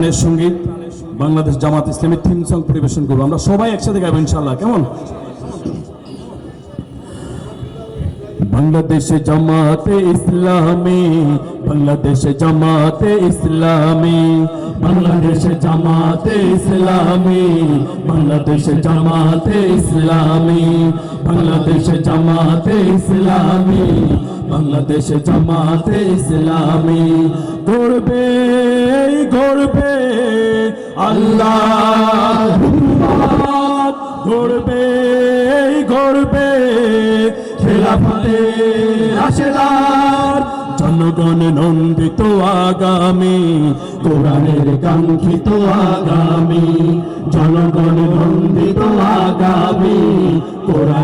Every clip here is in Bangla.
প্রাণের সংগীত বাংলাদেশ জামাত ইসলামের থিম সং পরিবেশন করব। আমরা সবাই একসাথে গাইবো ইনশাল্লাহ কেমন? বাংলাদেশে জামাতে ইসলামী, বাংলাদেশে জামাতে ইসলামী, বাংলাদেশে জামাতে ইসলামী, বাংলাদেশে জামাতে ইসলামী, বাংলাদেশে জামাতে ইসলামী বাংলাদেশে জামাতে ইসলামী গড়বে গড়বে। আল্লাহ গড়বে গড়বে। খেলাফতে রাশেদার, জনগণ নন্দিত আগামী, কোরআনের কাঙ্ক্ষিত আগামী। জনগণ নন্দিত আগামী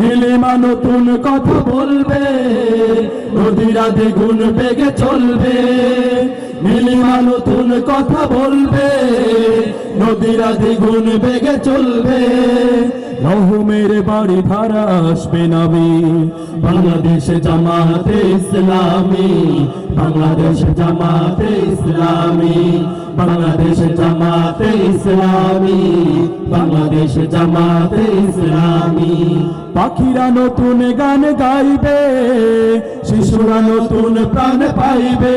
নীলিমা নতুন কথা বলবে নদীরা দ্বিগুণ বেগে চলবে। নীলিমা নতুন কথা বলবে নদীরা দ্বিগুণ বেগে চলবে। রহমের বাড়ি ধারা আসবে নামি বাংলাদেশে জামাতে ইসলামী বাংলাদেশ জামাতে ইসলামী বাংলাদেশ জামাতে ইসলামী বাংলাদেশ জামাতে ইসলামী। পাখিরা নতুন গান গাইবে শিশুরা নতুন প্রাণ পাইবে।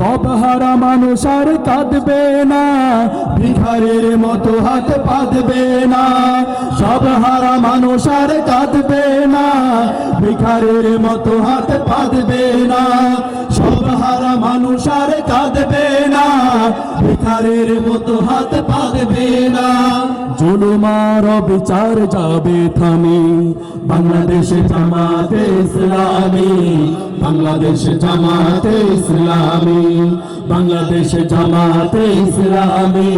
সব হারা মানুষ আর কাঁদবে না, ভিখারের মতো হাত পাতবে না। সব হারা মানুষ আর কাঁদবে না, ভিখারের মতো হাত পাতবে না। সব হারা মানুষ আর কাঁদবে না, ভিখারের মতো হাত পাতবে না। জুলুমার বিচার যাবে থামি। বাংলাদেশে জামাতে ইসলামী, বাংলাদেশে জামাতে ইসলামী, বাংলাদেশে জামাতে ইসলামী,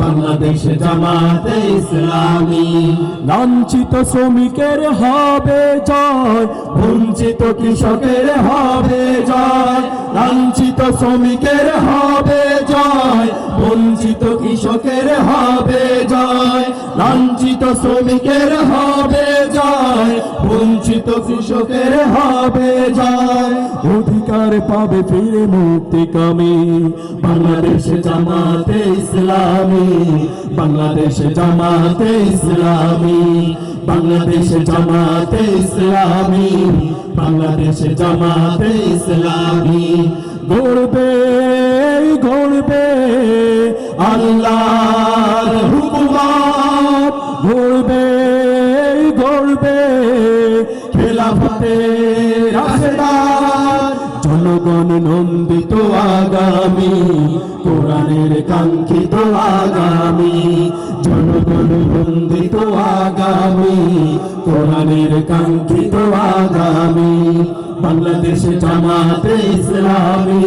বাংলাদেশে জামাতে ইসলামী। লাঞ্ছিত শ্রমিকের হবে জয়, বঞ্চিত কৃষকের হবে জয়, লাঞ্ছিত শ্রমিকের হবে জয়, বঞ্চিত কৃষকের হবে জয়। লাঞ্ছিত শ্রমিকের হবে জয়, বঞ্চিত কৃষকের হবে জয়। অধিকার পাবে ফিরে মুক্তি কামে। বাংলাদেশে জামাতে ইসলামী, বাংলাদেশে জামাতে ইসলামী, বাংলাদেশে জামাতে ইসলামী, বাংলাদেশে জামাতে ইসলামী। গড়বে গড়বে আল্লাহর গড়বে গড়বে খেলাফতে জনগণ নন্দিত আগামী, কোরআনের কাঙ্ক্ষিত আগামী। জনগণ নন্দিত আগামী, কোরআনের কাঙ্ক্ষিত আগামী। বাংলাদেশ জামাতে ইসলামী